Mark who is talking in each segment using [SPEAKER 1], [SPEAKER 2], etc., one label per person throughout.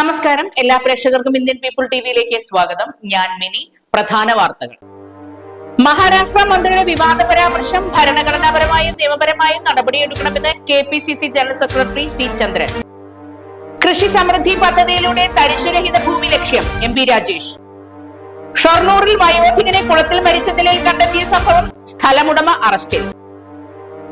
[SPEAKER 1] നമസ്കാരം. എല്ലാ പ്രേക്ഷകർക്കും ഇന്ത്യൻ പീപ്പിൾ ടിവിയിലേക്ക് സ്വാഗതം. ഞാൻ മിനി. പ്രധാന വാർത്തകൾ. മഹാരാഷ്ട്ര മന്ത്രിയുടെ വിവാദ പരാമർശം ഭരണഘടനാപരമായും നിയമപരമായും നടപടിയെടുക്കണമെന്ന് K P C C general secretary C Chandran. കൃഷി സമൃദ്ധി പദ്ധതിയിലൂടെ തരിശുരഹിത ഭൂമി ലക്ഷ്യം എം പി രാജേഷ്. ഷൊർണൂറിൽ വയോധികനെ കുളത്തിൽ മരിച്ച നിലയിൽ കണ്ടെത്തിയ സംഭവം സ്ഥലമുടമ അറസ്റ്റിൽ.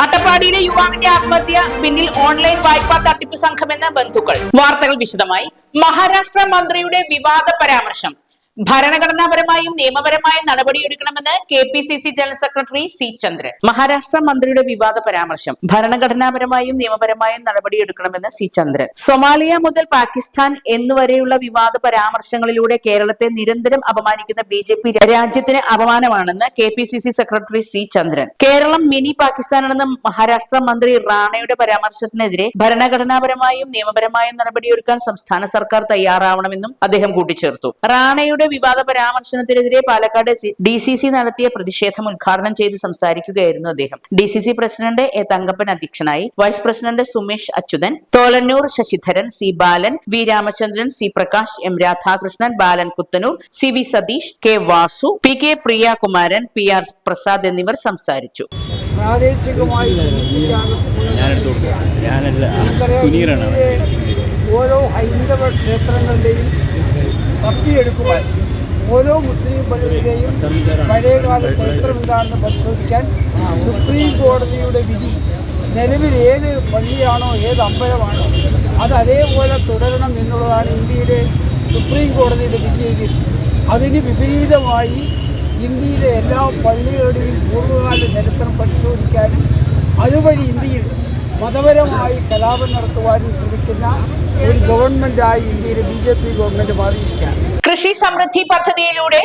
[SPEAKER 1] അട്ടപ്പാടിയിലെ യുവാവിന്റെ ആത്മഹത്യ പിന്നിൽ ഓൺലൈൻ വായ്പാ തട്ടിപ്പ് സംഘമെന്ന ബന്ധുക്കൾ. വാർത്തകൾ വിശദമായി. മഹാരാഷ്ട്ര മന്ത്രിയുടെ വിവാദ പരാമർശം. ഭരണഘടനാപരമായും നിയമപരമായും നടപടിയെടുക്കണമെന്ന് K P C C general secretary C Chandran. Maharashtra മന്ത്രിയുടെ വിവാദ പരാമർശം. ഭരണഘടനാപരമായും നിയമപരമായും നടപടിയെടുക്കണമെന്ന് സി ചന്ദ്രൻ. സൊമാലിയ മുതൽ പാകിസ്ഥാൻ എന്നുവരെയുള്ള വിവാദ പരാമർശങ്ങളിലൂടെ കേരളത്തെ നിരന്തരം അപമാനിക്കുന്ന ബി ജെ പി രാജ്യത്തിന് അപമാനമാണെന്ന് K P C C secretary C Chandran. Keralam mini പാകിസ്ഥാനാണെന്ന മഹാരാഷ്ട്ര മന്ത്രി റാണയുടെ പരാമർശത്തിനെതിരെ ഭരണഘടനാപരമായും നിയമപരമായും നടപടിയെടുക്കാൻ സംസ്ഥാന സർക്കാർ തയ്യാറാവണമെന്നും അദ്ദേഹം കൂട്ടിച്ചേർത്തു. റാണയുടെ വിവാദ പരാമർശനത്തിനെതിരെ പാലക്കാട് ഡി സി സി നടത്തിയ പ്രതിഷേധം ഉദ്ഘാടനം ചെയ്ത് സംസാരിക്കുകയായിരുന്നു അദ്ദേഹം. D C C president A Thankappan അധ്യക്ഷനായി vice president Sumesh Achuthan Tholannur Sasidharan C Balan V Ramachandran C Prakash M Radhakrishnan Balan Kuthanur C V Satheesh K Vasu P K Priyakumaran P R Prasad എന്നിവർ സംസാരിച്ചു.
[SPEAKER 2] പ്രാദേശികമായി ഓരോ ഹൈന്ദവ ക്ഷേത്രങ്ങളുടെയും തപ്പിയെടുക്കുവാൻ ഓരോ മുസ്ലിം പള്ളിയുടെയും പഴയകാല ചരിത്രം എന്താണെന്ന് പരിശോധിക്കാൻ സുപ്രീം കോടതിയുടെ വിധി നിലവിൽ ഏത് പള്ളിയാണോ ഏത് അമ്പലമാണോ അത് അതേപോലെ തുടരണം എന്നുള്ളതാണ് ഇന്ത്യയിലെ സുപ്രീം കോടതിയുടെ വിധിയെങ്കിൽ അതിന് വിപരീതമായി ഇന്ത്യയിലെ എല്ലാ പള്ളികളുടെയും പൂർവകാല ചരിത്രം പരിശോധിക്കാനും അതുവഴി ഇന്ത്യയിൽ മതപരമായി കലാപം നടത്തുവാനും ശ്രമിക്കുന്ന ഒരു ഗവൺമെന്റായി ഇന്ത്യയിലെ ബി ജെ പി ഗവൺമെന്റ് മാറിയിരിക്കുകയാണ്.
[SPEAKER 1] കൃഷി സമൃദ്ധി പദ്ധതിയിലൂടെ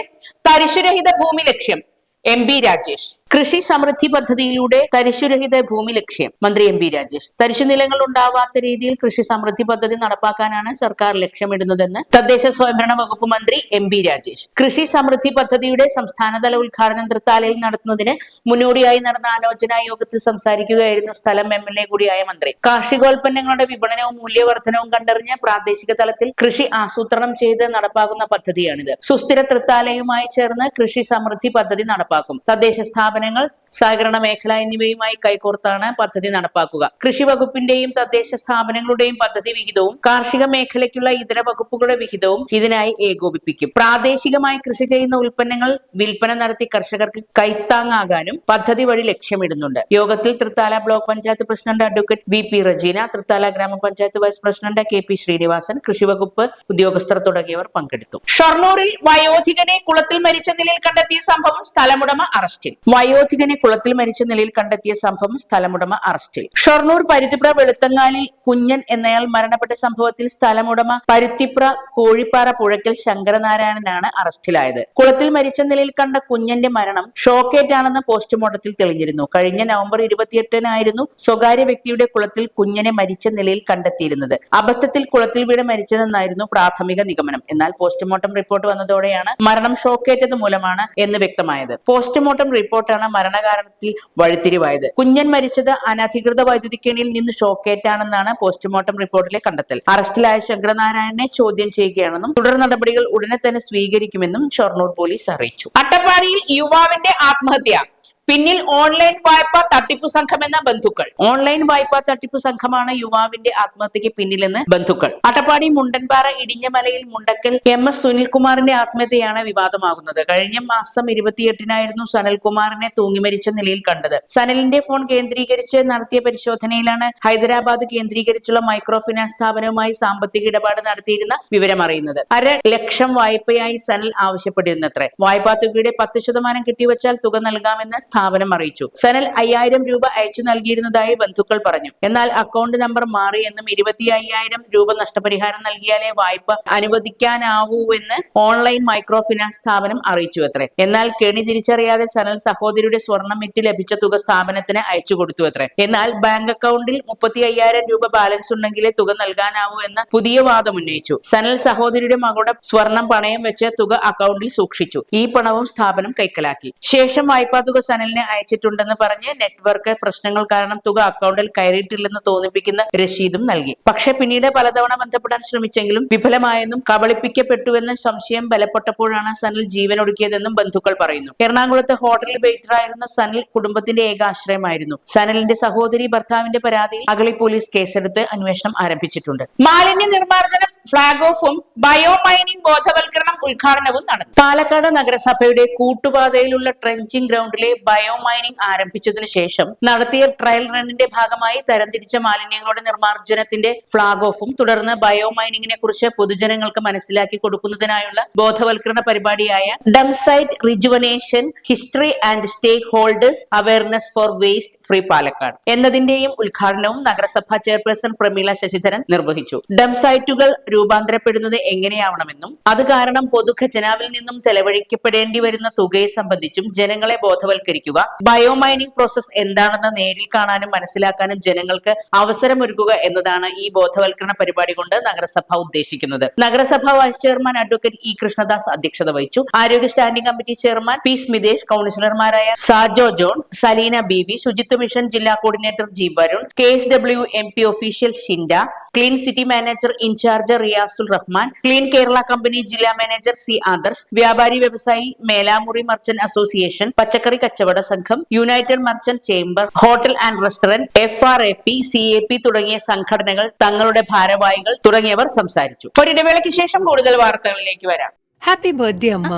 [SPEAKER 1] തരിശുരഹിത ഭൂമി ലക്ഷ്യം എം ബി രാജേഷ്. കൃഷി സമൃദ്ധി പദ്ധതിയിലൂടെ തരിശുരഹിത ഭൂമി ലക്ഷ്യം. മന്ത്രി എം പി രാജേഷ്. തരിശു നിലങ്ങൾ ഉണ്ടാവാത്ത രീതിയിൽ കൃഷി സമൃദ്ധി പദ്ധതി നടപ്പാക്കാനാണ് സർക്കാർ ലക്ഷ്യമിടുന്നതെന്ന് തദ്ദേശ സ്വയംഭരണ വകുപ്പ് മന്ത്രി എം പി രാജേഷ്. കൃഷി സമൃദ്ധി പദ്ധതിയുടെ സംസ്ഥാനതല ഉദ്ഘാടനം തൃത്താലയിൽ നടത്തുന്നതിന് മുന്നോടിയായി നടന്ന ആലോചനാ യോഗത്തിൽ സംസാരിക്കുകയായിരുന്നു സ്ഥലം എം എൽ എ കൂടിയായ മന്ത്രി. കാർഷികോൽപ്പന്നങ്ങളുടെ വിപണനവും മൂല്യവർദ്ധനവും കണ്ടറിഞ്ഞ് പ്രാദേശിക തലത്തിൽ കൃഷി ആസൂത്രണം ചെയ്ത് നടപ്പാക്കുന്ന പദ്ധതിയാണിത്. സുസ്ഥിര തൃത്താലയുമായി ചേർന്ന് കൃഷി സമൃദ്ധി പദ്ധതി നടപ്പാക്കും. തദ്ദേശ സ്ഥാപനങ്ങൾ സഹകരണ മേഖല എന്നിവയുമായി കൈകോർത്താണ് പദ്ധതി നടപ്പാക്കുക. കൃഷി വകുപ്പിന്റെയും തദ്ദേശ സ്ഥാപനങ്ങളുടെയും പദ്ധതി വിഹിതവും കാർഷിക മേഖലയ്ക്കുള്ള ഇതര വകുപ്പുകളുടെ വിഹിതവും ഇതിനായി ഏകോപിപ്പിക്കും. പ്രാദേശികമായി കൃഷി ചെയ്യുന്ന ഉൽപ്പന്നങ്ങൾ വിൽപ്പന നടത്തി കർഷകർക്ക് കൈത്താങ്ങാകാനും പദ്ധതി വഴി ലക്ഷ്യമിടുന്നുണ്ട്. യോഗത്തിൽ Thrithala block panchayat president advocate V P Rajeena Thrithala ഗ്രാമപഞ്ചായത്ത് vice president K P Sreenivasan കൃഷിവകുപ്പ് ഉദ്യോഗസ്ഥർ തുടങ്ങിയവർ പങ്കെടുത്തു. ഷൊർണൂരിൽ വയോധികനെ കുളത്തിൽ മരിച്ച നിലയിൽ കണ്ടെത്തിയ സംഭവം സ്ഥലമുടമ അറസ്റ്റിൽ. വയോധികനെ കുളത്തിൽ മരിച്ച നിലയിൽ കണ്ടെത്തിയ സംഭവം സ്ഥലമുടമ അറസ്റ്റിൽ ഷൊർണൂർ പരുത്തിപ്ര വെളുത്തങ്ങാലിൽ കുഞ്ഞൻ എന്നയാൾ മരണപ്പെട്ട സംഭവത്തിൽ സ്ഥലമുടമ പരുത്തിപ്ര കോഴിപ്പാറ പുഴയ്ക്കൽ ശങ്കരനാരായണനാണ് അറസ്റ്റിലായത്. കുളത്തിൽ മരിച്ച നിലയിൽ കണ്ട കുഞ്ഞന്റെ മരണം ഷോക്കേറ്റാണെന്ന് പോസ്റ്റ്മോർട്ടത്തിൽ തെളിഞ്ഞിരുന്നു. കഴിഞ്ഞ നവംബർ ഇരുപത്തിയെട്ടിനായിരുന്നു സ്വകാര്യ വ്യക്തിയുടെ കുളത്തിൽ കുഞ്ഞനെ മരിച്ച നിലയിൽ കണ്ടെത്തിയിരുന്നത്. അബദ്ധത്തിൽ കുളത്തിൽ വീട് മരിച്ചതെന്നായിരുന്നു പ്രാഥമിക നിഗമനം. എന്നാൽ പോസ്റ്റ്മോർട്ടം റിപ്പോർട്ട് വന്നതോടെയാണ് മരണം ഷോക്കേറ്റത് മൂലമാണ് എന്ന് വ്യക്തമായത്. പോസ്റ്റ്മോർട്ടം റിപ്പോർട്ടാണ് മരണകാരണത്തിൽ വഴിത്തിരിവായത്. കുഞ്ഞൻ മരിച്ചത് അനധികൃത വൈദ്യുതി കെണിയിൽ നിന്ന് ഷോക്കേറ്റാണെന്നാണ് പോസ്റ്റ്മോർട്ടം റിപ്പോർട്ടിലെ കണ്ടെത്തൽ. അറസ്റ്റിലായ ശങ്കരനാരായണനെ ചോദ്യം ചെയ്യുകയാണെന്നും തുടർ നടപടികൾ ഉടനെ തന്നെ സ്വീകരിക്കുമെന്നും ഷൊർണൂർ പോലീസ് അറിയിച്ചു. അട്ടപ്പാടിയിൽ യുവാവിന്റെ ആത്മഹത്യ. പിന്നിൽ ഓൺലൈൻ വായ്പ തട്ടിപ്പു സംഘമെന്ന ബന്ധുക്കൾ. ഓൺലൈൻ വായ്പ തട്ടിപ്പു സംഘമാണ് യുവാവിന്റെ ആത്മഹത്യക്ക് പിന്നിലെന്ന് ബന്ധുക്കൾ. അട്ടപ്പാടി മുണ്ടൻപാറ ഇടിഞ്ഞമലയിൽ മുണ്ടക്കൽ എം എസ് സുനിൽകുമാറിന്റെ ആത്മഹത്യയാണ് വിവാദമാകുന്നത്. കഴിഞ്ഞ മാസം ഇരുപത്തിയെട്ടിനായിരുന്നു സനൽകുമാറിനെ തൂങ്ങിമരിച്ച നിലയിൽ കണ്ടത്. സനലിന്റെ ഫോൺ കേന്ദ്രീകരിച്ച് നടത്തിയ പരിശോധനയിലാണ് ഹൈദരാബാദ് കേന്ദ്രീകരിച്ചുള്ള മൈക്രോ ഫിനാൻസ് സ്ഥാപനവുമായി സാമ്പത്തിക ഇടപാട് നടത്തിയിരുന്ന വിവരം അറിയുന്നത്. അര ലക്ഷം വായ്പയായി സനൽ ആവശ്യപ്പെട്ടിരുന്നത്രേ. വായ്പാ തുകയുടെ പത്ത് ശതമാനം കിട്ടിവച്ചാൽ തുക നൽകാമെന്ന് സ്ഥാപനം അറിയിച്ചു. സനൽ അയ്യായിരം രൂപ അയച്ചു നൽകിയിരുന്നതായി ബന്ധുക്കൾ പറഞ്ഞു. എന്നാൽ അക്കൗണ്ട് നമ്പർ മാറി എന്നും ഇരുപത്തി അയ്യായിരം രൂപ നഷ്ടപരിഹാരം നൽകിയാലേ വായ്പ അനുവദിക്കാനാവൂവെന്ന് ഓൺലൈൻ മൈക്രോ ഫിനാൻസ് സ്ഥാപനം അറിയിച്ചു അത്രേ. എന്നാൽ കെണി തിരിച്ചറിയാതെ സനൽ സഹോദരിയുടെ സ്വർണം വിറ്റ് ലഭിച്ച തുക സ്ഥാപനത്തിന് അയച്ചു കൊടുത്തു അത്രേ. എന്നാൽ ബാങ്ക് അക്കൗണ്ടിൽ മുപ്പത്തി അയ്യായിരം രൂപ ബാലൻസ് ഉണ്ടെങ്കിലേ തുക നൽകാനാവൂ എന്ന പുതിയ വാദം ഉന്നയിച്ചു. സനൽ സഹോദരിയുടെ മകളുടെ സ്വർണം പണയം വെച്ച് തുക അക്കൗണ്ടിൽ സൂക്ഷിച്ചു. ഈ പണവും സ്ഥാപനം കൈക്കലാക്കി. ശേഷം വായ്പാ തുക സനൽ സനലിന് അയച്ചിട്ടുണ്ടെന്ന് പറഞ്ഞ് നെറ്റ്വർക്ക് പ്രശ്നങ്ങൾ കാരണം തുക അക്കൗണ്ടിൽ കയറിയിട്ടില്ലെന്ന് തോന്നിപ്പിക്കുന്ന രസീതും നൽകി. പക്ഷെ പിന്നീട് പലതവണ ബന്ധപ്പെടാൻ ശ്രമിച്ചെങ്കിലും വിഫലമായെന്നും കബളിപ്പിക്കപ്പെട്ടുവെന്ന സംശയം ബലപ്പെട്ടപ്പോഴാണ് സനൽ ജീവനൊടുക്കിയതെന്നും ബന്ധുക്കൾ പറയുന്നു. എറണാകുളത്ത് ഹോട്ടലിൽ വെയിറ്ററായിരുന്ന സനൽ കുടുംബത്തിന്റെ ഏക ആശ്രയമായിരുന്നു സനലിന്റെ സഹോദരി ഭർത്താവിന്റെ പരാതിയിൽ അഗളി പോലീസ് കേസെടുത്ത് അന്വേഷണം ആരംഭിച്ചിട്ടുണ്ട്. മാലിന്യ നിർമ്മാർജനം ഫ്ളാഗ് ഓഫും ബയോ മൈനിംഗ് ബോധവൽക്കരണം ഉദ്ഘാടനവും നടന്നു പാലക്കാട് നഗരസഭയുടെ കൂട്ടുപാതയിലുള്ള ട്രെഞ്ചിങ് ഗ്രൗണ്ടിലെ ബയോ മൈനിംഗ് ആരംഭിച്ചതിനു ശേഷം നടത്തിയ ട്രയൽ റണ്ണിന്റെ ഭാഗമായി തരംതിരിച്ച മാലിന്യങ്ങളുടെ നിർമ്മാർജനത്തിന്റെ ഫ്ളാഗ് ഓഫും തുടർന്ന് ബയോ മൈനിങ്ങിനെ കുറിച്ച് പൊതുജനങ്ങൾക്ക് മനസ്സിലാക്കി കൊടുക്കുന്നതിനായുള്ള ബോധവൽക്കരണ പരിപാടിയായ dumpsite rejuvenation history and stakeholders awareness for waste free Palakkad എന്നതിന്റെയും ഉദ്ഘാടനവും നഗരസഭാ ചെയർപേഴ്സൺ പ്രമീള ശശിധരൻ നിർവഹിച്ചു. ഡംസൈറ്റുകൾ രൂപാന്തരപ്പെടുന്നത് എങ്ങനെയാവണമെന്നും അത് കാരണം പൊതുഖജനാവിൽ നിന്നും ചെലവഴിക്കപ്പെടേണ്ടി വരുന്ന തുകയെ സംബന്ധിച്ചും ജനങ്ങളെ ബോധവൽക്കരിക്കുക. ബയോമൈനിങ് പ്രോസസ് എന്താണെന്ന് നേരിൽ കാണാനും മനസ്സിലാക്കാനും ജനങ്ങൾക്ക് അവസരമൊരുക്കുക എന്നതാണ് ഈ ബോധവൽക്കരണ പരിപാടി കൊണ്ട് നഗരസഭ ഉദ്ദേശിക്കുന്നത്. നഗരസഭ vice chairman advocate E Krishnadas അധ്യക്ഷത വഹിച്ചു. ആരോഗ്യ standing committee chairman P Smithesh കൌൺസിലർമാരായ Sajo John Saleena B V ശുചിത്വ മിഷൻ ജില്ലാ coordinator G Varun K S W M P official Shinda clean city manager in charge Riyasul Rahman clean Kerala company ജില്ലാ manager C Adarsh വ്യാപാരി വ്യവസായി Melamuri merchant association പച്ചക്കറി കച്ചവട സംഘം united merchant chamber hotel and restaurant F R A P C A P തുടങ്ങിയ സംഘടനകൾ തങ്ങളുടെ ഭാരവാഹികൾ തുടങ്ങിയവർ സംസാരിച്ചു. ഒരിടവേളയ്ക്ക് ശേഷം കൂടുതൽ വാർത്തകളിലേക്ക് വരാം.
[SPEAKER 3] ഹാപ്പി ബർത്ത്ഡേ അമ്മ.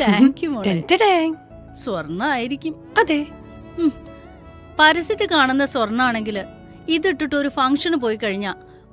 [SPEAKER 4] താങ്ക് യു
[SPEAKER 3] ടെന്റഡാങ്.
[SPEAKER 4] സ്വർണായിരിക്കും.
[SPEAKER 3] അതെ.
[SPEAKER 4] പരസ്യത്തിൽ കാണുന്ന സ്വർണാണെങ്കിൽ ഇതിട്ടിട്ട് ഒരു ഫംഗ്ഷന് പോയി കഴിഞ്ഞാ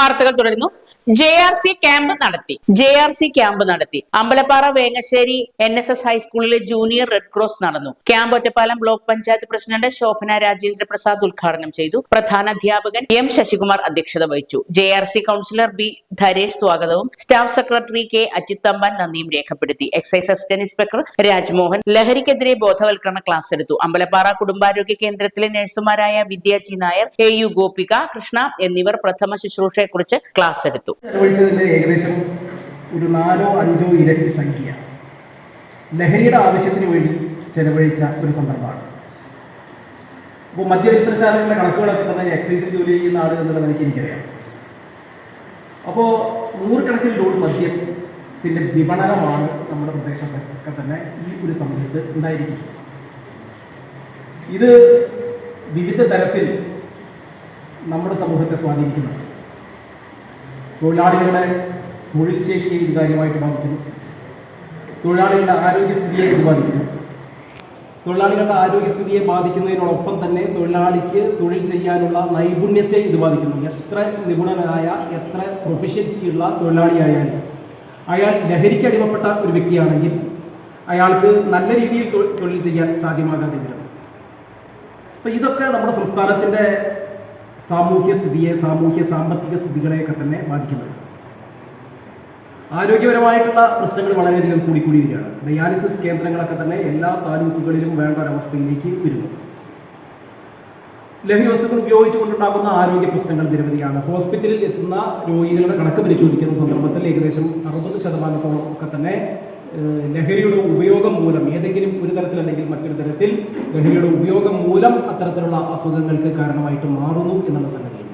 [SPEAKER 1] വാർത്തകൾ തുടരുന്നു. ജെ ആർ സി ക്യാമ്പ് നടത്തി. ജെ ആർ സി ക്യാമ്പ് നടത്തി. Ambalappara Vengassery N S S ഹൈസ്കൂളിലെ ജൂനിയർ റെഡ് ക്രോസ് നടന്നു. Camp Ottapalam block panchayat president Shobhana Rajendra Prasad ഉദ്ഘാടനം ചെയ്തു. പ്രധാന അധ്യാപകൻ എം ശശികുമാർ അധ്യക്ഷത വഹിച്ചു. J R C councillor B Dharesh സ്വാഗതവും staff secretary K Ajith Thampan നന്ദിയും രേഖപ്പെടുത്തി. എക്സൈസ് അസിസ്റ്റന്റ് ഇൻസ്പെക്ടർ രാജ്മോഹൻ ലഹരിക്കെതിരെ ബോധവൽക്കരണ ക്ലാസ് എടുത്തു. അമ്പലപ്പാറ കുടുംബാരോഗ്യ കേന്ദ്രത്തിലെ നഴ്സുമാരായ വിദ്യാജി നായർ എ യു ഗോപിക കൃഷ്ണ എന്നിവർ പ്രഥമ ശുശ്രൂഷയെക്കുറിച്ച് ക്ലാസ് എടുത്തു.
[SPEAKER 5] ചെലവഴിച്ചതിന്റെ ഏകദേശം ഒരു നാലോ അഞ്ചോ ഇരട്ടി സംഖ്യ. ലഹരിയുടെ ആവശ്യത്തിന് വേണ്ടി ചെലവഴിച്ച ഒരു സന്ദർഭമാണ്. അപ്പോൾ മദ്യവിൽപ്പനശാലകളുടെ കണക്കുകളൊക്കെ പറഞ്ഞാൽ എക്സൈസിൽ ജോലി ചെയ്യുന്ന ആൾ എന്നുള്ളത് എനിക്ക് എനിക്കറിയാം. അപ്പോൾ നൂറുകണക്കിന് ലോഡ് മദ്യത്തിന്റെ വിപണനമാണ് നമ്മുടെ പ്രദേശത്തൊക്കെ തന്നെ ഈ ഒരു സമയത്ത് ഉണ്ടായിരിക്കുന്നത്. ഇത് വിവിധ തരത്തിൽ നമ്മുടെ സമൂഹത്തെ സ്വാധീനിക്കുന്നുണ്ട്. തൊഴിലാളികളുടെ തൊഴിൽ ശേഷിയെ ഇത് കാര്യമായിട്ട് ബാധിക്കുന്നു. തൊഴിലാളികളുടെ ആരോഗ്യസ്ഥിതിയെ ഇത് ബാധിക്കുന്നു. തൊഴിലാളികളുടെ ആരോഗ്യസ്ഥിതിയെ ബാധിക്കുന്നതിനോടൊപ്പം തന്നെ തൊഴിലാളിക്ക് തൊഴിൽ ചെയ്യാനുള്ള നൈപുണ്യത്തെ ഇത് ബാധിക്കുന്നു. എത്ര നിപുണനായ എത്ര പ്രൊഫഷ്യൻസിയുള്ള തൊഴിലാളിയായാലും അയാൾ ലഹരിക്ക് അടിമപ്പെട്ട ഒരു വ്യക്തിയാണെങ്കിൽ അയാൾക്ക് നല്ല രീതിയിൽ തൊഴിൽ ചെയ്യാൻ സാധ്യമാകാതെ വരും അപ്പം ഇതൊക്കെ നമ്മുടെ സംസ്ഥാനത്തിന്റെ സാമൂഹ്യ സ്ഥിതിയെ സാമൂഹ്യ സാമ്പത്തിക സ്ഥിതികളെയൊക്കെ തന്നെ ബാധിക്കുന്നത്. ആരോഗ്യപരമായിട്ടുള്ള പ്രശ്നങ്ങൾ വളരെയധികം കൂടിക്കൂടിയിരിക്കുകയാണ്. ഡയാലിസിസ് കേന്ദ്രങ്ങളൊക്കെ തന്നെ എല്ലാ താലൂക്കുകളിലും വേണ്ട ഒരവസ്ഥയിലേക്ക് വരുന്നു. ലഹരി വസ്തുക്കൾ ഉപയോഗിച്ചുകൊണ്ടുണ്ടാകുന്ന ആരോഗ്യ പ്രശ്നങ്ങൾ നിരവധിയാണ്. ഹോസ്പിറ്റലിൽ എത്തുന്ന രോഗികളുടെ കണക്ക് പരിശോധിക്കുന്ന സന്ദർഭത്തിൽ ഏകദേശം അറുപത് ശതമാനത്തോളം ഒക്കെ തന്നെ ലഹരിയുടെ ഉപയോഗം മൂലം ഏതെങ്കിലും ഒരു തരത്തിൽ അല്ലെങ്കിൽ മറ്റൊരു തരത്തിൽ ലഹരിയുടെ ഉപയോഗം മൂലം അത്തരത്തിലുള്ള അസുഖങ്ങൾക്ക് കാരണമായിട്ട് മാറുന്നു എന്നുള്ള സംഗതിയാണ്.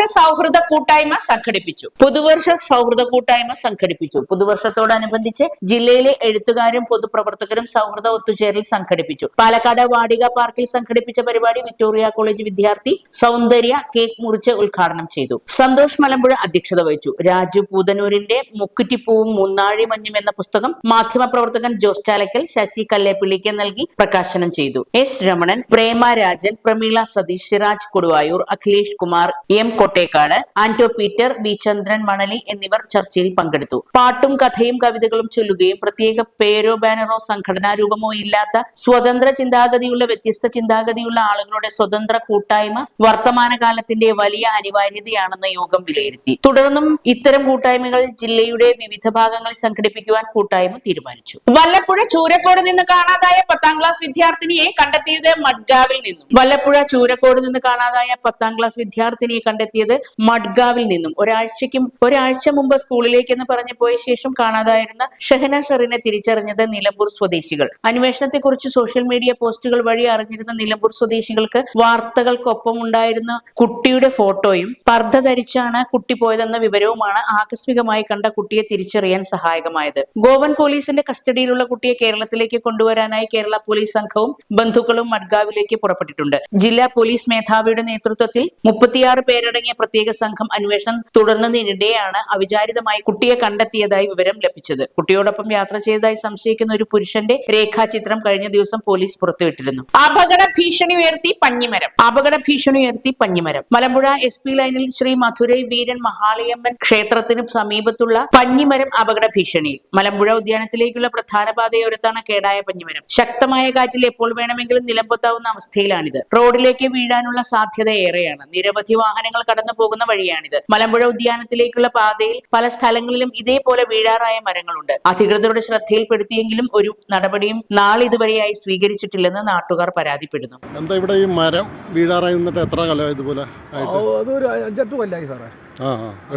[SPEAKER 1] പുതുവർഷ സൗഹൃദ കൂട്ടായ്മ സംഘടിപ്പിച്ചു. പുതുവർഷ സൗഹൃദ കൂട്ടായ്മ സംഘടിപ്പിച്ചു. പുതുവർഷത്തോടനുബന്ധിച്ച് ജില്ലയിലെ എഴുത്തുകാരും പൊതുപ്രവർത്തകരും സൗഹൃദ ഒത്തുചേരൽ സംഘടിപ്പിച്ചു. പാലക്കാട് വാടിക പാർക്കിൽ സംഘടിപ്പിച്ച പരിപാടി വിക്ടോറിയ കോളേജ് വിദ്യാർത്ഥി സൗന്ദര്യ കേക്ക് മുറിച്ച് ഉദ്ഘാടനം ചെയ്തു. സന്തോഷ് മലമ്പുഴ അധ്യക്ഷത വഹിച്ചു. രാജു പൂതനൂരിന്റെ മുക്കുറ്റിപ്പൂവും മുന്നാഴി മഞ്ഞും എന്ന പുസ്തകം മാധ്യമപ്രവർത്തകൻ ജോസ് ചാലക്കൽ ശശി കല്ലേപ്പിള്ളിക്ക് നൽകി പ്രകാശനം ചെയ്തു. S Ramanan Prema Rajan Pramila Satheesh Siraj Koduvayur Akhilesh Kumar M Kottekkad Anto Peter V. Chandran Manali എന്നിവർ ചർച്ചയിൽ പങ്കെടുത്തു. പാട്ടും കഥയും കവിതകളും ചൊല്ലുകയും പ്രത്യേക പേരോ ബാനറോ സംഘടനാ രൂപമോ ഇല്ലാത്ത സ്വതന്ത്ര ചിന്താഗതിയുള്ള വ്യത്യസ്ത ചിന്താഗതിയുള്ള ആളുകളുടെ സ്വതന്ത്ര കൂട്ടായ്മ വർത്തമാനകാലത്തിന്റെ വലിയ അനിവാര്യതയാണെന്ന് യോഗം വിലയിരുത്തി. തുടർന്നും ഇത്തരം കൂട്ടായ്മകൾ ജില്ലയുടെ വിവിധ ഭാഗങ്ങളിൽ സംഘടിപ്പിക്കുവാൻ കൂട്ടായ്മ തീരുമാനിച്ചു. വല്ലപ്പുഴ ചൂരക്കോട് നിന്ന് കാണാതായ പത്താം ക്ലാസ് വിദ്യാർത്ഥിനിയെ കണ്ടെത്തിയത് മഡ്ഗാവിൽ നിന്നും. വല്ലപ്പുഴ ചൂരക്കോട് നിന്ന് കാണാതായ പത്താം ക്ലാസ് വിദ്യാർത്ഥിനിയെ കണ്ടെത്തിയത് മഡ്ഗാവിൽ നിന്നും. ഒരാഴ്ചയ്ക്കും ഒരാഴ്ച മുമ്പ് സ്കൂളിലേക്ക് എന്ന് പറഞ്ഞു പോയ ശേഷം കാണാതായിരുന്ന ഷെഹന ഷെറിനെ തിരിച്ചറിഞ്ഞത് നിലമ്പൂർ സ്വദേശികൾ. അന്വേഷണത്തെക്കുറിച്ച് സോഷ്യൽ മീഡിയ പോസ്റ്റുകൾ വഴി അറിഞ്ഞിരുന്ന നിലമ്പൂർ സ്വദേശികൾക്ക് വാർത്തകൾക്കൊപ്പം ഉണ്ടായിരുന്ന കുട്ടിയുടെ ഫോട്ടോയും പർദ്ധ ധരിച്ചാണ് കുട്ടി പോയതെന്ന വിവരവുമാണ് ആകസ്മികമായി കണ്ട കുട്ടിയെ തിരിച്ചറിയാൻ സഹായകമായത്. ഗോവൻ പോലീസിന്റെ കസ്റ്റഡിയിലുള്ള കുട്ടിയെ കേരളത്തിലേക്ക് കൊണ്ടുവരാനായി കേരള പോലീസ് സംഘവും ബന്ധുക്കളും മഡ്ഗാവിലേക്ക് പുറപ്പെട്ടിട്ടുണ്ട്. ജില്ലാ പോലീസ് മേധാവിയുടെ നേതൃത്വത്തിൽ മുപ്പത്തിയാറ് പേരടങ്ങിയ പ്രത്യേക സംഘം അന്വേഷണം തുടർന്നതിനിടെയാണ് അവിചാരിതമായി കുട്ടിയെ കണ്ടെത്തിയതായി വിവരം ലഭിച്ചത്. കുട്ടിയോടൊപ്പം യാത്ര ചെയ്തതായി സംശയിക്കുന്ന ഒരു പുരുഷന്റെ രേഖാചിത്രം കഴിഞ്ഞ ദിവസം പോലീസ് പുറത്തുവിട്ടിരുന്നു. അപകട ഭീഷണി ഉയർത്തി പഞ്ഞിമരം. അപകട ഭീഷണി ഉയർത്തി പഞ്ഞിമരം. മലമ്പുഴ എസ് പി ലൈനിൽ ശ്രീ മധുരൈ വീരൻ മഹാളിയമ്മൻ ക്ഷേത്രത്തിന് സമീപത്തുള്ള പഞ്ഞിമരം അപകട ഭീഷണിയിൽ. മലമ്പുഴ ഉദ്യാനത്തിലേക്കുള്ള പ്രധാന പാതയോരത്താണ് കേടായ പഞ്ഞിമരം. ശക്തമായ കാറ്റിൽ എപ്പോൾ വേണമെങ്കിലും നിലംപൊത്താവുന്ന അവസ്ഥയിലാണിത്. റോഡിലേക്ക് വീഴാനുള്ള സാധ്യത ഏറെയാണ്. നിരവധി വാഹനങ്ങൾ കടന്നു പോകുന്ന വഴിയാണിത്. മലമ്പുഴ ഉദ്യാനത്തിലേക്കുള്ള പാതയിൽ പല സ്ഥലങ്ങളിലും ഇതേപോലെ വീഴാറായ മരങ്ങളുണ്ട്. അധികൃതരുടെ ശ്രദ്ധയിൽപ്പെടുത്തിയെങ്കിലും ഒരു നടപടിയും നാളിതുവരെയായി സ്വീകരിച്ചിട്ടില്ലെന്ന് നാട്ടുകാർ പരാതിപ്പെടുന്നു.
[SPEAKER 6] എന്താ ഇവിടെ ഈ മരം വീഴാറായി നിന്നിട്ട് എത്ര കാലമായി ഇതുപോലെ ആയിട്ട്?
[SPEAKER 2] അതൊരു അഞ്ചെട്ട് കൊല്ലായി സാറേ.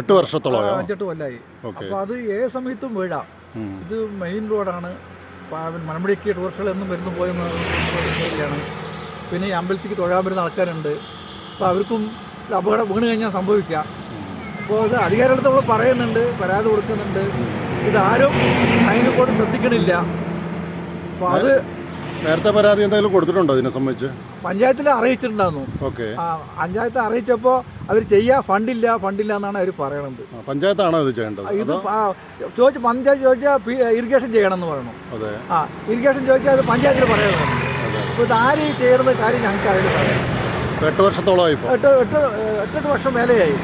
[SPEAKER 6] എട്ട് വർഷത്തോളം
[SPEAKER 2] അഞ്ചെട്ട് കൊല്ലായി.
[SPEAKER 6] അപ്പൊ
[SPEAKER 2] അപ്പോൾ അത് ഏത് സമയത്തും വീഴാം. ഇത് മെയിൻ റോഡാണ്. മലമ്പുഴയ്ക്ക് ടൂറിസ്റ്റുകൾ എന്നും വരുന്നു പോയെന്ന് പിന്നെ ഈ അമ്പലത്തിക്ക് തൊഴാൻ വരുന്ന ആൾക്കാരുണ്ട്. അപ്പോൾ അവർക്കും അപകടം വീണ് കഴിഞ്ഞാൽ സംഭവിക്കുക. അപ്പോൾ അത് അധികാരികളടുത്ത് നമ്മൾ പറയുന്നുണ്ട് പരാതി കൊടുക്കുന്നുണ്ട്. ഇതാരും അതിനെ കൂടെ ശ്രദ്ധിക്കണില്ല. അപ്പോൾ അത്
[SPEAKER 6] നേരത്തെ പരാതി എന്തായാലും കൊടുത്തിട്ടുണ്ടോ അതിനെ സംബന്ധിച്ച്?
[SPEAKER 2] പഞ്ചായത്തിൽ അറിയിച്ചിട്ടുണ്ടായിരുന്നു.
[SPEAKER 6] ഓക്കെ.
[SPEAKER 2] പഞ്ചായത്ത് അറിയിച്ചപ്പോൾ അവർ ചെയ്യാ ഫണ്ടില്ല ഫണ്ടില്ല എന്നാണ് അവർ പറയണത്.
[SPEAKER 6] പഞ്ചായത്താണോ ഇത് ചെയ്യേണ്ടത്?
[SPEAKER 2] ഇത് ചോദിച്ച പഞ്ചായത്ത് ചോദിച്ചാൽ ഇറിഗേഷൻ ചെയ്യണം എന്ന് പറയണം.
[SPEAKER 6] അതെ.
[SPEAKER 2] ആ ഇറിഗേഷൻ ചോദിച്ചാൽ അത് പഞ്ചായത്തിൽ പറയണം അപ്പോൾ ഇത് ആര് ഈ കാര്യം ഞങ്ങൾക്ക് അറിയില്ല
[SPEAKER 6] എട്ട് വർഷത്തോളമായി
[SPEAKER 2] എട്ട് എട്ട് എട്ടെട്ട് വർഷം മേലെയായി.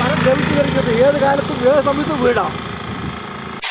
[SPEAKER 2] മരം ലഭിച്ചു കഴിഞ്ഞത് ഏത് കാലത്തും ഏത് സമയത്തും വീടാം.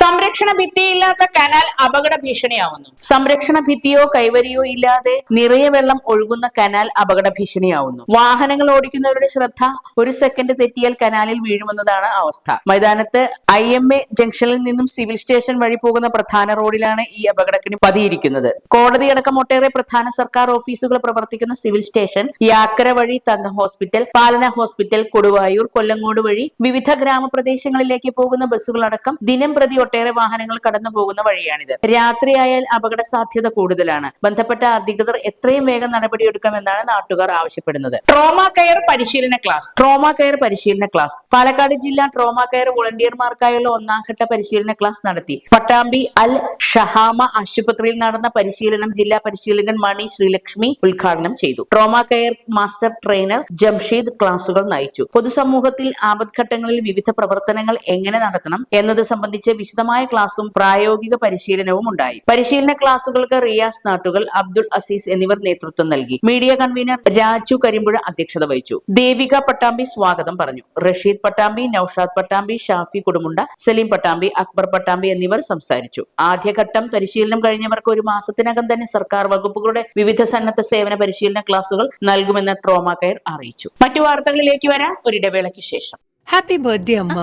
[SPEAKER 1] സംരക്ഷണ ഭിത്തിയില്ലാത്ത കനാൽ അപകട ഭീഷണിയാവുന്നു. സംരക്ഷണ ഭിത്തിയോ കൈവരിയോ ഇല്ലാതെ നിറയെ വെള്ളം ഒഴുകുന്ന കനാൽ അപകട ഭീഷണിയാവുന്നു. വാഹനങ്ങൾ ഓടിക്കുന്നവരുടെ ശ്രദ്ധ ഒരു സെക്കൻഡ് തെറ്റിയാൽ കനാലിൽ വീഴുമെന്നതാണ് അവസ്ഥ. മൈതാനത്ത് ഐ എം എ ജംഗ്ഷനിൽ നിന്നും സിവിൽ സ്റ്റേഷൻ വഴി പോകുന്ന പ്രധാന റോഡിലാണ് ഈ അപകടക്കിണി പതിയിരിക്കുന്നത്. കോടതിയടക്കം ഒട്ടേറെ പ്രധാന സർക്കാർ ഓഫീസുകൾ പ്രവർത്തിക്കുന്ന സിവിൽ സ്റ്റേഷൻ യാക്കര വഴി തങ്കം ഹോസ്പിറ്റൽ പാലന ഹോസ്പിറ്റൽ കൊടുവായൂർ കൊല്ലങ്ങോട് വഴി വിവിധ ഗ്രാമപ്രദേശങ്ങളിലേക്ക് പോകുന്ന ബസ്സുകളടക്കം ദിനം പ്രതി ഒട്ടേറെ വാഹനങ്ങൾ കടന്നു പോകുന്ന വഴിയാണിത്. രാത്രിയായാൽ അപകട സാധ്യത കൂടുതലാണ്. ബന്ധപ്പെട്ട അധികൃതർ എത്രയും വേഗം നടപടിയെടുക്കണമെന്നാണ് നാട്ടുകാർ ആവശ്യപ്പെടുന്നത്. ട്രോമ കെയർ പരിശീലന ക്ലാസ് ട്രോമ കെയർ പരിശീലന ക്ലാസ് പാലക്കാട് ജില്ലാ ട്രോമ കെയർ വോളണ്ടിയർമാർക്കായുള്ള ഒന്നാം ഘട്ട പരിശീലന ക്ലാസ് നടത്തി. പട്ടാമ്പി അൽ ഷഹാമ ആശുപത്രിയിൽ നടന്ന പരിശീലനം ജില്ലാ പരിശീലകൻ മണി ശ്രീലക്ഷ്മി ഉദ്ഘാടനം ചെയ്തു. Trauma care master trainer Jamsheed ക്ലാസുകൾ നയിച്ചു. പൊതുസമൂഹത്തിൽ ആപത്ഘട്ടങ്ങളിൽ വിവിധ പ്രവർത്തനങ്ങൾ എങ്ങനെ നടത്തണം എന്നത് സംബന്ധിച്ച് വിശദമായ ക്ലാസും പ്രായോഗിക പരിശീലനവും ഉണ്ടായി. പരിശീലന ക്ലാസുകൾക്ക് റിയാസ് നാട്ടുകൾ അബ്ദുൾ അസീസ് എന്നിവർ നേതൃത്വം നൽകി. മീഡിയ കൺവീനർ രാജു കരിമ്പുഴ അധ്യക്ഷത വഹിച്ചു. ദേവിക പട്ടാമ്പി സ്വാഗതം പറഞ്ഞു. റഷീദ് പട്ടാമ്പി നൌഷാദ് പട്ടാമ്പി ഷാഫി കുടുമുണ്ട സലീം പട്ടാമ്പി അക്ബർ പട്ടാമ്പി എന്നിവർ സംസാരിച്ചു. ആദ്യഘട്ടം പരിശീലനം കഴിഞ്ഞവർക്ക് ഒരു മാസത്തിനകം തന്നെ സർക്കാർ വകുപ്പുകളുടെ വിവിധ സന്നദ്ധ സേവന പരിശീലന ക്ലാസുകൾ നൽകുമെന്ന് ട്രോമ കെയർ അറിയിച്ചു. മറ്റു വാർത്തകളിലേക്ക് വരാം. ഒരിടവേളയ്ക്ക് ശേഷം.
[SPEAKER 3] ഹാപ്പി ബർത്ത്ഡേ അമ്മ.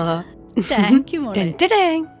[SPEAKER 4] Thank you.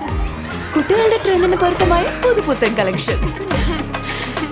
[SPEAKER 7] കുട്ടികളുടെ ട്രെൻഡിന് പൊരുത്തമായ പുതുപുത്തൻ കളക്ഷൻ.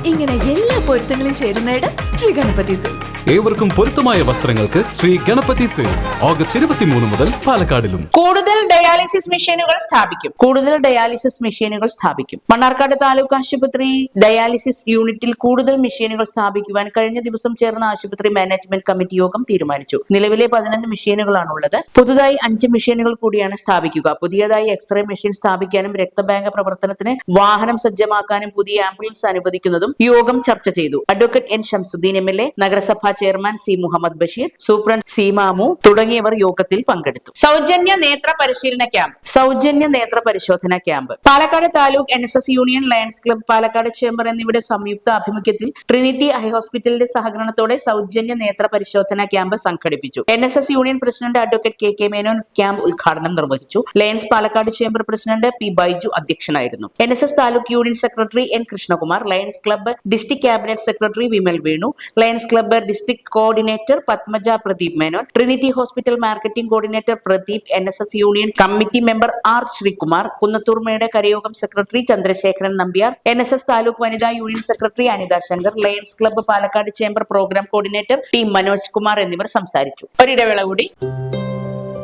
[SPEAKER 7] ഇങ്ങനെ എല്ലാ പൊരുത്തങ്ങളും ചേരുന്നിടം ശ്രീ ഗണപതി സിൽക്സ്.
[SPEAKER 8] ഏവർക്കും പൊരുത്തമായ വസ്ത്രങ്ങൾക്ക് ശ്രീ ഗണപതി സെയിൽസ്. ഓഗസ്റ്റ് ഇരുപത്തിമൂന്ന് മുതൽ പാലക്കാടിലും.
[SPEAKER 1] കൂടുതൽ ഡയാലിസിസ് മെഷീനുകൾ സ്ഥാപിക്കും. കൂടുതൽ ഡയാലിസിസ് മെഷീനുകൾ സ്ഥാപിക്കും. മണ്ണാർക്കാട് താലൂക്ക് ആശുപത്രി ഡയാലിസിസ് യൂണിറ്റിൽ കൂടുതൽ മെഷീനുകൾ സ്ഥാപിക്കുവാൻ കഴിഞ്ഞ ദിവസം ചേർന്ന ആശുപത്രി മാനേജ്മെന്റ് കമ്മിറ്റി യോഗം തീരുമാനിച്ചു. നിലവിലെ പതിനൊന്ന് മെഷീനുകളാണ് ഉള്ളത് പുതുതായി അഞ്ച് മെഷീനുകൾ കൂടിയാണ് സ്ഥാപിക്കുക. പുതിയതായി എക്സ്റേ മെഷീൻ സ്ഥാപിക്കാനും രക്തബാങ്ക് പ്രവർത്തനത്തിന് വാഹനം സജ്ജമാക്കാനും പുതിയ ആംബുലൻസ് അനുവദിക്കുന്നതും യോഗം ചർച്ച ചെയ്തു. Advocate N. Shamsuddin M. L. A നഗരസഭാ chairman C Muhammad Basheer superintendent C Mamu തുടങ്ങിയവർ യോഗത്തിൽ പങ്കെടുത്തു. സൗജന്യ നേത്ര പരിശീലന ക്യാമ്പ് സൗജന്യ നേത്ര പരിശോധന camp. Palakkad taluk N S S union lions club Palakkad chamber എന്നിവയുടെ സംയുക്ത ആഭിമുഖ്യത്തിൽ ട്രിനിറ്റി ഐ ഹോസ്പിറ്റലിന്റെ സഹകരണത്തോടെ സൗജന്യ നേത്ര പരിശോധന ക്യാമ്പ് സംഘടിപ്പിച്ചു. N S S union president advocate K K Menon camp ഉദ്ഘാടനം നിർവഹിച്ചു. Lions Palakkad chamber president P Baiju അധ്യക്ഷനായിരുന്നു. N S S taluk union secretary N Krishnakumar lions club district cabinet secretary Vimal Venu lions club district coordinator Padmaja Pradeep Menon Trinity hospital marketing coordinator Pradeep N S S union committee member R Sreekumar കുന്നത്തൂർമയുടെ കരയോഗം secretary Chandrasekharan Nambiar N S S taluk വനിതാ union secretary Anitha Shankar lions club Palakkad chamber programme coordinator T Manoj Kumar എന്നിവർ സംസാരിച്ചു. ഒരിടവേള കൂടി.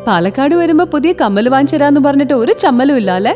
[SPEAKER 3] പാലക്കാട് വരുമ്പോ പുതിയ കമ്മൽ വാങ്ങിച്ചരാന്ന് പറഞ്ഞിട്ട് ഒരു ചമ്മലും ഇല്ല അല്ലെ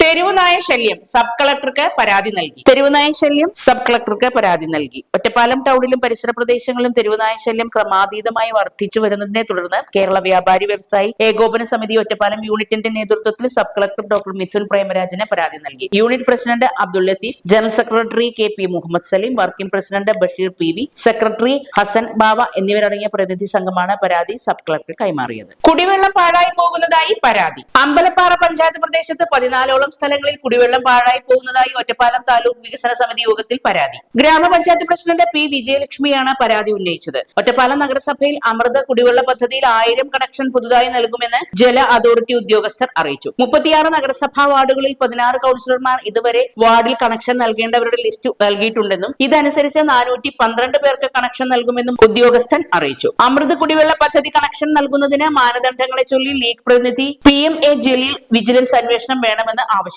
[SPEAKER 1] തെരുവുനായ ശല്യം സബ് കളക്ടർക്ക് പരാതി നൽകി. തെരുവുനായ ശല്യം സബ് കളക്ടർക്ക് പരാതി നൽകി. ഒറ്റപ്പാലം ടൗണിലും പരിസര പ്രദേശങ്ങളിലും തെരുവുനായ ശല്യം ക്രമാതീതമായി വർദ്ധിച്ചു വരുന്നതിനെ തുടർന്ന് കേരള വ്യാപാരി വ്യവസായി ഏകോപന സമിതി ഒറ്റപ്പാലം യൂണിറ്റിന്റെ നേതൃത്വത്തിൽ സബ് കളക്ടർ ഡോക്ടർ മിഥുൻ പ്രേമരാജന് പരാതി നൽകി. Unit president Abdul Latheef general secretary K P Muhammad Saleem working president Basheer P V secretary Hasan Bava എന്നിവരടങ്ങിയ പ്രതിനിധി സംഘമാണ് പരാതി സബ് കളക്ടർ കൈമാറിയത്. കുടിവെള്ളം പാഴായി പോകുന്നതായി പരാതി. അമ്പലപ്പാറ പഞ്ചായത്ത് പ്രദേശത്ത് പതിനാലോളം സ്ഥലങ്ങളിൽ കുടിവെള്ളം പാഴായി പോകുന്നതായി ഒറ്റപ്പാലം താലൂക്ക് വികസന സമിതി യോഗത്തിൽ പരാതി. ഗ്രാമപഞ്ചായത്ത് പ്രസിഡന്റ് പി വിജയലക്ഷ്മിയാണ് പരാതി ഉന്നയിച്ചത്. ഒറ്റപ്പാലം നഗരസഭയിൽ അമൃത കുടിവെള്ള പദ്ധതിയിൽ ആയിരം കണക്ഷൻ പുതുതായി നൽകുമെന്ന് ജല അതോറിറ്റി ഉദ്യോഗസ്ഥർ അറിയിച്ചു. മുപ്പത്തിയാറ് നഗരസഭാ വാർഡുകളിൽ പതിനാറ് കൌൺസിലർമാർ ഇതുവരെ വാർഡിൽ കണക്ഷൻ നൽകേണ്ടവരുടെ ലിസ്റ്റ് നൽകിയിട്ടുണ്ടെന്നും ഇതനുസരിച്ച് നാനൂറ്റി പന്ത്രണ്ട് പേർക്ക് കണക്ഷൻ നൽകുമെന്നും ഉദ്യോഗസ്ഥൻ അറിയിച്ചു. അമൃത് കുടിവെള്ള പദ്ധതി കണക്ഷൻ നൽകുന്നതിന് മാനദണ്ഡങ്ങളെ ചൊല്ലി ലീഗ് പ്രതിനിധി P M A Jaleel vigilance അന്വേഷണം വേണമെന്ന് ആവശ്യപ്പെട്ടു.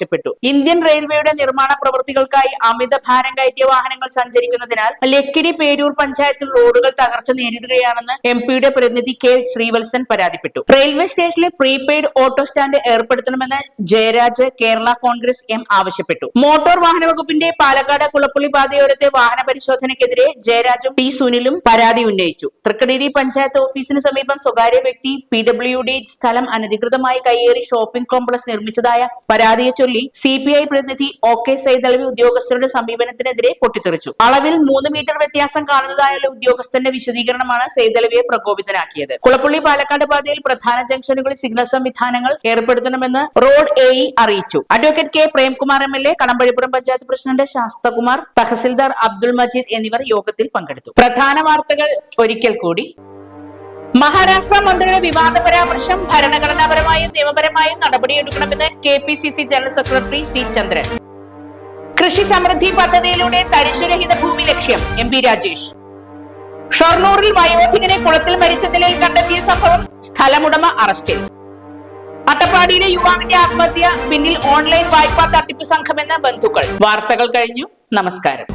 [SPEAKER 1] ഇന്ത്യൻ റെയിൽവേയുടെ നിർമ്മാണ പ്രവൃത്തികൾക്കായി അമിത ഭാരം കയറ്റിയ വാഹനങ്ങൾ സഞ്ചരിക്കുന്നതിനാൽ ലക്കിടി പേരൂർ പഞ്ചായത്തിൽ റോഡുകൾ തകർച്ച നേരിടുകയാണെന്ന് എം പിയുടെ പ്രതിനിധി കെ ശ്രീവത്സൻ പരാതിപ്പെട്ടു. റെയിൽവേ സ്റ്റേഷനിൽ പ്രീപെയ്ഡ് ഓട്ടോ സ്റ്റാൻഡ് ഏർപ്പെടുത്തണമെന്ന് ജയരാജ് കേരള കോൺഗ്രസ് എം ആവശ്യപ്പെട്ടു. മോട്ടോർ വാഹന വകുപ്പിന്റെ പാലക്കാട് കുളപ്പുള്ളി പാതയോരത്തെ വാഹന പരിശോധനയ്ക്കെതിരെ ജയരാജും ടി സുനിലും പരാതി ഉന്നയിച്ചു. തൃക്കടേരി പഞ്ചായത്ത് ഓഫീസിന് സമീപം സ്വകാര്യ വ്യക്തി പി ഡബ്ല്യു ഡി സ്ഥലം അനധികൃതമായി കയ്യേറി ഷോപ്പിംഗ് കോംപ്ലക്സ് നിർമ്മിച്ചതായ പരാതിയെ ചൊല്ലി സി പി ഐ പ്രതിനിധി ഒ കെ സൈതലവി ഉദ്യോഗസ്ഥരുടെ സമീപനത്തിനെതിരെ പൊട്ടിത്തെറിച്ചു. അളവിൽ മൂന്ന് മീറ്റർ വ്യത്യാസം കാണുന്നതായുള്ള ഉദ്യോഗസ്ഥന്റെ വിശദീകരണമാണ് സൈതലവിയെ പ്രകോപിതനാക്കിയത്. കുളപ്പള്ളി പാലക്കാട് പാതയിൽ പ്രധാന ജംഗ്ഷനുകളിൽ സിഗ്നൽ സംവിധാനങ്ങൾ ഏർപ്പെടുത്തണമെന്ന് റോഡ് എ അറിയിച്ചു. Advocate K Premkumar M L A Kadambazhipuram panchayat president Sasthakumar tahsildar Abdul Majeed എന്നിവർ യോഗത്തിൽ പങ്കെടുത്തു. പ്രധാന വാർത്തകൾ ഒരിക്കൽ കൂടി. മഹാരാഷ്ട്ര മന്ത്രിയുടെ വിവാദ പരാമർശം ഭരണഘടനാപരമായും നിയമപരമായും നടപടിയെടുക്കണമെന്ന് K P C C general secretary C Chandran. കൃഷി സമൃദ്ധി പദ്ധതിയിലൂടെ തരിശുരഹിത ഭൂമി ലക്ഷ്യം എം പി രാജേഷ്. ഷൊർണൂറിൽ വയോധികനെ കുളത്തിൽ മരിച്ച കണ്ടെത്തിയ സംഭവം സ്ഥലമുടമ അറസ്റ്റിൽ. അട്ടപ്പാടിയിലെ യുവാവിന്റെ ആത്മഹത്യ പിന്നിൽ ഓൺലൈൻ വായ്പാ തട്ടിപ്പ് സംഘമെന്ന ബന്ധുക്കൾ. വാർത്തകൾ കഴിഞ്ഞു. നമസ്കാരം.